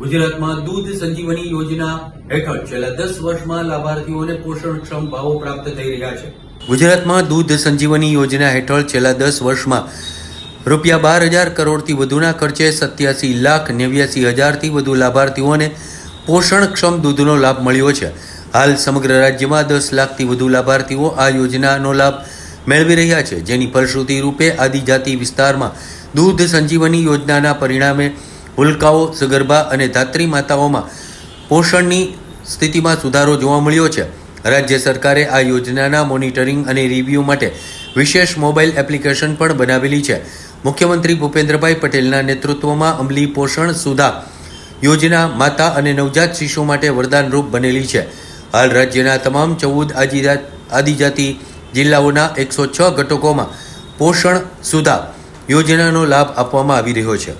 ગુજરાતમાં દૂધ સંજીવની યોજના હેઠળ છેલ્લા દસ વર્ષમાં લાભાર્થીઓને પોષણક્ષમ ભાવો પ્રાપ્ત થઈ રહ્યા છે. ગુજરાતમાં દૂધ સંજીવની યોજના હેઠળ છેલ્લા દસ વર્ષમાં રૂપિયા બાર હજાર કરોડથી વધુના ખર્ચે સત્યાસી લાખ નેવ્યાસી હજારથી વધુ લાભાર્થીઓને પોષણક્ષમ દૂધનો લાભ મળ્યો છે. હાલ સમગ્ર રાજ્યમાં દસ લાખથી વધુ લાભાર્થીઓ આ યોજનાનો લાભ મેળવી રહ્યા છે. જેની ફલશ્રુતિ રૂપે આદિજાતિ વિસ્તારમાં દૂધ સંજીવની યોજનાના પરિણામે હુલકાઓ, સગર્ભા અને ધાત્રી માતાઓમાં પોષણની સ્થિતિમાં સુધારો જોવા મળ્યો છે. રાજ્ય સરકારે આ યોજનાના મોનિટરિંગ અને રિવ્યૂ માટે વિશેષ મોબાઈલ એપ્લિકેશન પણ બનાવેલી છે. મુખ્યમંત્રી ભૂપેન્દ્રભાઈ પટેલના નેતૃત્વમાં અમલી પોષણ સુધા યોજના માતા અને નવજાત શિશુ માટે વરદાનરૂપ બનેલી છે. હાલ રાજ્યના તમામ ચૌદ આદિજાતિ જિલ્લાઓના એકસો છ ઘટકોમાં પોષણ સુધા યોજનાનો લાભ આપવામાં આવી રહ્યો છે.